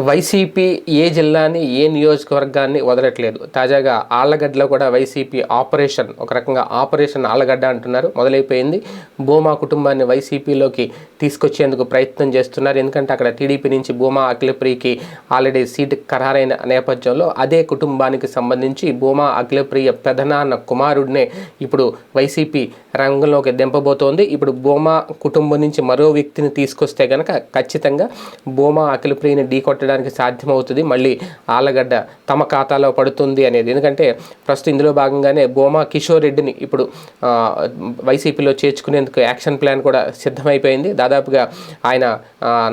YCP ఏ జిల్లాని ఏ నియోజకవర్గాన్ని వదలట్లేదు. తాజాగా ఆళ్ళగడ్డలో కూడా వైసీపీ ఆపరేషన్ ఒక రకంగా ఆపరేషన్ ఆళ్ళగడ్డ అంటున్నారు. మొదలైపోయింది. భూమా కుటుంబాన్ని వైసీపీలోకి తీసుకొచ్చేందుకు ప్రయత్నం చేస్తున్నారు. ఎందుకంటే అక్కడ టీడీపీ నుంచి భూమా అఖిలప్రియకి ఆల్రెడీ సీటు ఖరారైన నేపథ్యంలో అదే కుటుంబానికి సంబంధించి భూమా అఖిలప్రియ పెదనాన్న కుమారుడినే ఇప్పుడు వైసీపీ రంగంలోకి దింపబోతోంది. ఇప్పుడు భూమా కుటుంబం నుంచి మరో వ్యక్తిని తీసుకొస్తే కనుక ఖచ్చితంగా భూమా అఖిలప్రియని ఢీకొట్టడానికి సాధ్యమవుతుంది. మళ్ళీ ఆలగడ్డ తమ ఖాతాలో పడుతుంది అనేది. ఎందుకంటే ప్రస్తుతం ఇందులో భాగంగానే బోమా కిషోర్ రెడ్డిని ఇప్పుడు వైసీపీలో చేర్చుకునేందుకు యాక్షన్ ప్లాన్ కూడా సిద్ధమైపోయింది. దాదాపుగా ఆయన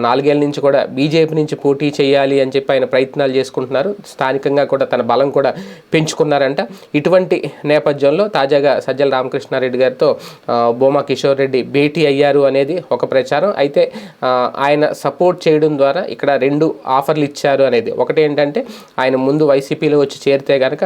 నాలుగేళ్ళ నుంచి కూడా బీజేపీ నుంచి పోటీ చేయాలి అని చెప్పి ఆయన ప్రయత్నాలు చేసుకుంటున్నారు. స్థానికంగా కూడా తన బలం కూడా పెంచుకున్నారంట. ఇటువంటి నేపథ్యంలో తాజాగా సజ్జల రామకృష్ణారెడ్డి గారితో బోమా కిషోర్ రెడ్డి భేటీ అయ్యారు అనేది ఒక ప్రచారం. అయితే ఆయన సపోర్ట్ చేయడం ద్వారా ఇక్కడ రెండు ఆఫర్లు ఇచ్చారు అనేది. ఒకటి ఏంటంటే ఆయన ముందు వైసీపీలో వచ్చి చేరితే కనుక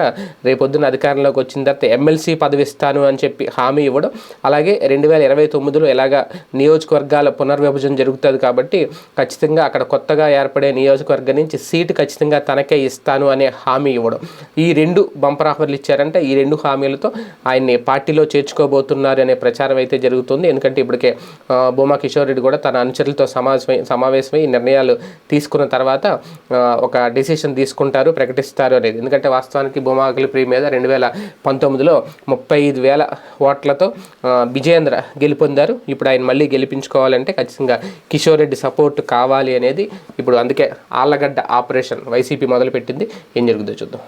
రేపొద్దున అధికారంలోకి వచ్చిన తర్వాత ఎమ్మెల్సీ పదవి ఇస్తాను అని చెప్పి హామీ ఇవ్వడం అలాగే రెండు వేల ఇరవై తొమ్మిదిలో ఎలాగ నియోజకవర్గాల పునర్విభజన జరుగుతుంది కాబట్టి ఖచ్చితంగా అక్కడ కొత్తగా ఏర్పడే నియోజకవర్గం నుంచి సీటు ఖచ్చితంగా తనకే ఇస్తాను అనే హామీ ఇవ్వడం. ఈ రెండు బంపర్ ఆఫర్లు ఇచ్చారంటే ఈ రెండు హామీలతో ఆయన్ని పార్టీలో చేర్చుకోబోతున్నారు అనే ప్రచారం అయితే జరుగుతుంది. ఎందుకంటే ఇప్పటికే భూమా కిషోర్ రెడ్డి కూడా తన అనుచరులతో సమావేశమై సమావేశమై ఈ నిర్ణయాలు తీసుకున్న తర్వాత తర్వాత ఒక డెసిషన్ తీసుకుంటారు ప్రకటిస్తారు అనేది. ఎందుకంటే వాస్తవానికి భూమాకుల ప్రీ మీద రెండు వేల పంతొమ్మిదిలో ముప్పై ఐదు వేల ఓట్లతో ఆ, విజయేంద్ర గెలుపొందారు. ఇప్పుడు ఆయన మళ్ళీ గెలిపించుకోవాలంటే ఖచ్చితంగా కిషోర్ రెడ్డి సపోర్ట్ కావాలి అనేది. ఇప్పుడు అందుకే ఆళ్ళగడ్డ ఆపరేషన్ వైసీపీ మొదలుపెట్టింది. ఏం జరుగుతుందో చూద్దాం.